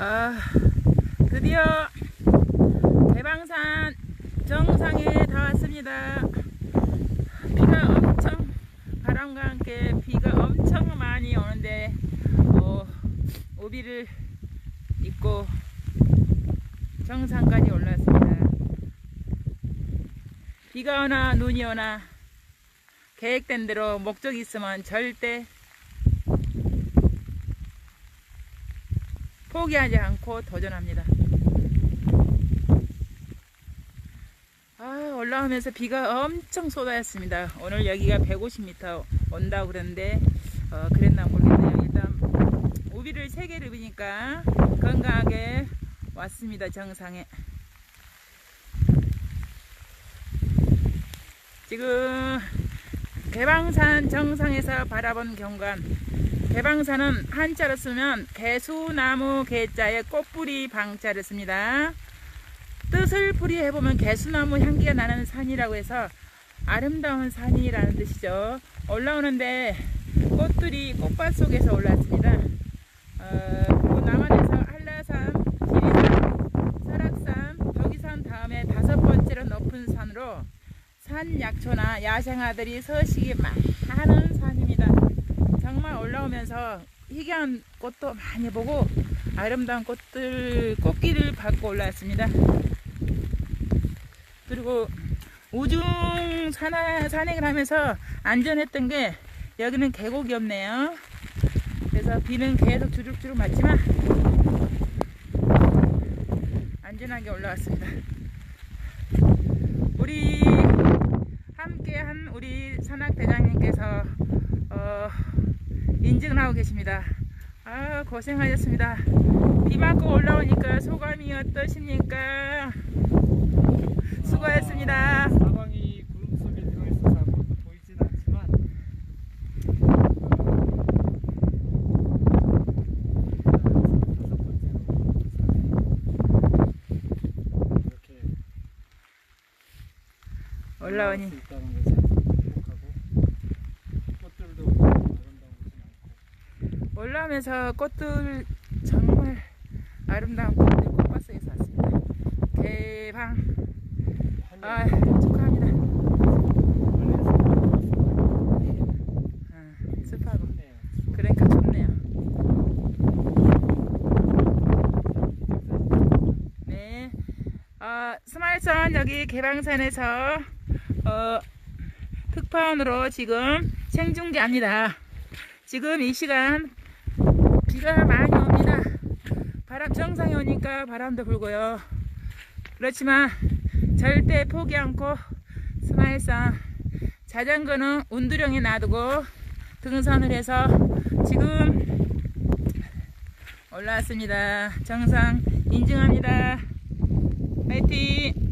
아, 드디어 대방산 정상에 다 왔습니다. 비가 엄청 바람과 함께 비가 엄청 많이 오는데 어, 오비를 입고 정상까지 올랐습니다. 비가 오나 눈이 오나 계획된 대로 목적이 있으면 절대 포기하지 않고 도전합니다. 아, 올라오면서 비가 엄청 쏟아졌습니다. 오늘 여기가 150m 온다고 그러는데, 어, 그랬나 모르겠네요. 일단, 우비를 3개를 입으니까 건강하게 왔습니다. 정상에. 지금 개방산 정상에서 바라본 경관 개방산은 한자로 쓰면 개수나무 개자에 꽃뿌리 방자를 씁니다. 뜻을 풀이해 보면 개수나무 향기가 나는 산이라고 해서 아름다운 산이라는 뜻이죠. 올라오는데 꽃들이 꽃밭 속에서 올라왔습니다. 어, 남한에서 한라산, 지리산, 설악산, 덕이산 다음에 다섯 번째로 높은 산으로 산 약초나 야생아들이 서식이 많은 산입니다. 올라오면서 희귀한 꽃도 많이 보고 아름다운 꽃들 꽃길을 밟고 올라왔습니다. 그리고 우중 산하, 산행을 하면서 안전했던 게 여기는 계곡이 없네요. 그래서 비는 계속 주룩주룩 맞지만 안전하게 올라왔습니다. 우리 함께한 우리 산악 대장님께서 어, 인증을 하고 계십니다. 아 고생하셨습니다. 비 맞고 올라오니까 소감이 어떠십니까? 수고했습니다. 사방이 구름 속에 들어있어서 아무것도 보이진 않지만 이렇게 올라오니 수 있다는 것에 행복하고 꽃들도 아름다운 올라오면서 꽃들 정말 아름다운 꽃들 꽃밭 속에서 왔습니다. 개방 아 축하합니다. 아, 습하고 그러니까 좋네요. 네. 어, 스마일선 여기 개방산에서 어, 특파원으로 지금 생중계합니다. 지금 이 시간 비가 많이 옵니다. 바람 정상에 오니까 바람도 불고요. 그렇지만 절대 포기 않고 스마일산 자전거는 운두령에 놔두고 등산을 해서 지금 올라왔습니다. 정상 인증합니다. 화이팅!